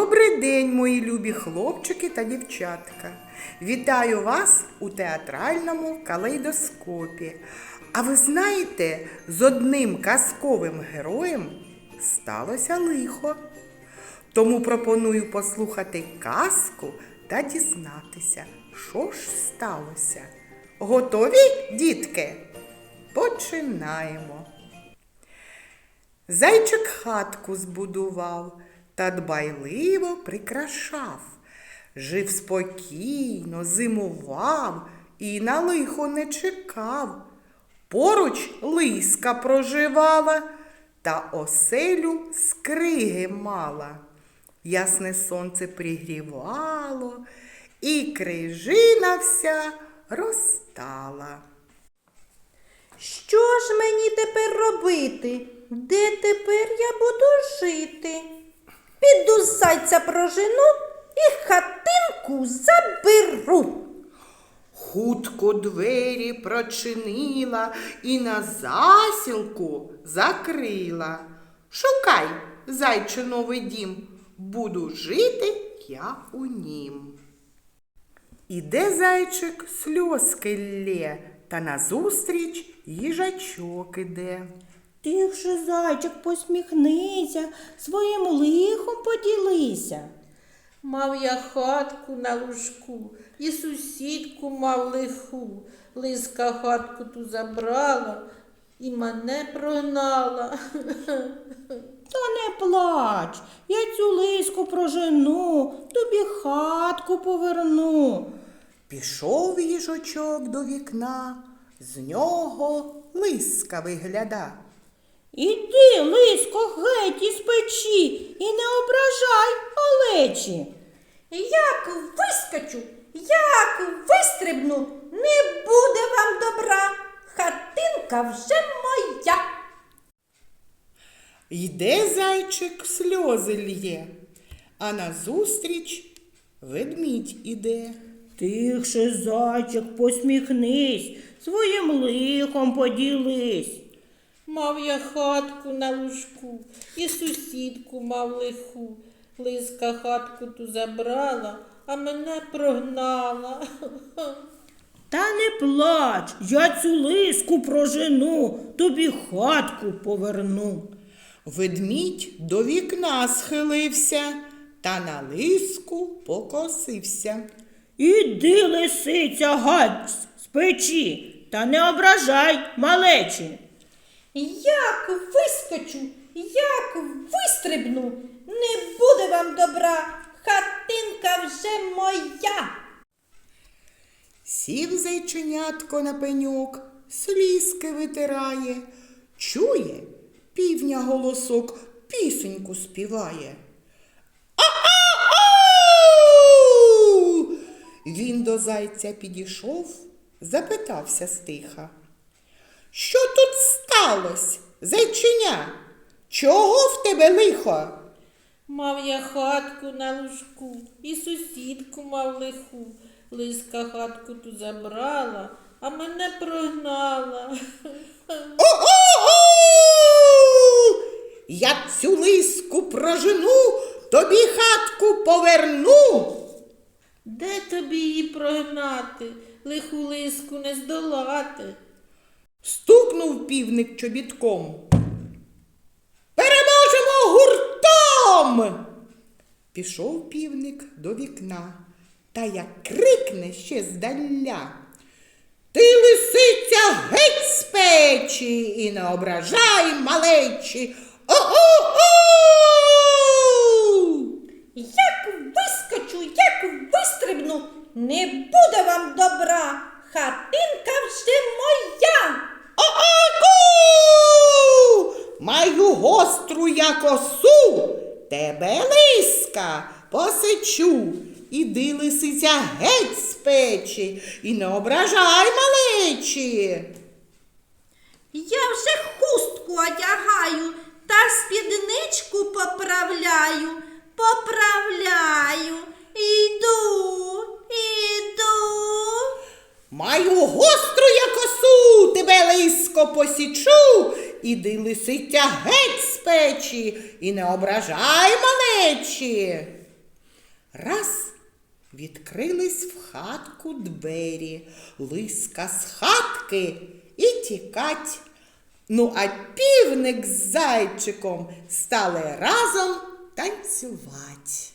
Добрий день, мої любі хлопчики та дівчатка. Вітаю вас у театральному калейдоскопі. А ви знаєте, з одним казковим героєм сталося лихо. Тому пропоную послухати казку та дізнатися, що ж сталося. Готові, дітки? Починаємо. Зайчик хатку збудував та дбайливо прикрашав. Жив спокійно, зимував і на лихо не чекав. Поруч лиска проживала та оселю скриги мала. Ясне сонце пригрівало, і крижина вся розтала. Що ж мені тепер робити? Де тепер я буду жити? Піду зайця прожену і хатинку заберу. Хутко двері прочинила і на засілку закрила. Шукай, зайче новий дім, буду жити я у нім. Іде зайчик сльозки лє, та назустріч їжачок іде. Тихше, зайчик, посміхнися, своїм лихом поділися. Мав я хатку на лужку, і сусідку мав лиху. Лиска хатку ту забрала і мене прогнала. Та не плач, я цю лиску прожену, тобі хатку поверну. Пішов їжачок до вікна, з нього лиска вигляда. Іди, лиско, геть із печі і не ображай малечі. Як вискочу, як вистрибну, не буде вам добра. Хатинка вже моя. Йде зайчик сльози лє, а назустріч ведмідь іде. Тихше, зайчик, посміхнись, своїм лихом поділись. Мав я хатку на лужку, і сусідку мав лиху. Лиска хатку ту забрала, а мене прогнала. Та не плач, я цю лиску прожену, тобі хатку поверну. Ведмідь до вікна схилився та на лиску покосився. Іди, лисиця, гать з печі, та не ображай малечі. Як вискочу, як вистрибну, не буде вам добра. Хатинка вже моя. Сів зайченятко на пеньок, слізки витирає, чує, півня голосок пісеньку співає. Він до зайця підійшов, запитався стиха. Що тут сталося, зайченя? Чого в тебе лихо? Мав я хатку на лужку, і сусідку мав лиху. Лиска хатку ту забрала, а мене прогнала. О-о-о! Я цю лиску прожену, тобі хатку поверну. Де тобі її прогнати? Лиху лиску не здолати. Стукнув півник чобітком. Переможемо гуртом. Пішов півник до вікна та як крикне ще здаля. Ти лисиця геть з печі і не ображай малечі. О-о-о! Як вискочу, як вистрибну, не буде вам добра. Хатинка вже моя. О-о-ку! Маю гостру я косу, тебе лиска посичу. Іди, лисиця, геть з печі і не ображай малечі. Я вже хустку одягаю та спідничку поправляю, поправляю. Іду, іду. Маю гостру я косу, тебе лиско посічу. Іди, лисиця, геть з печі і не ображай малечі. Раз відкрились в хатку двері, лиска з хатки і тікать. Ну, а півник з зайчиком стали разом танцювать.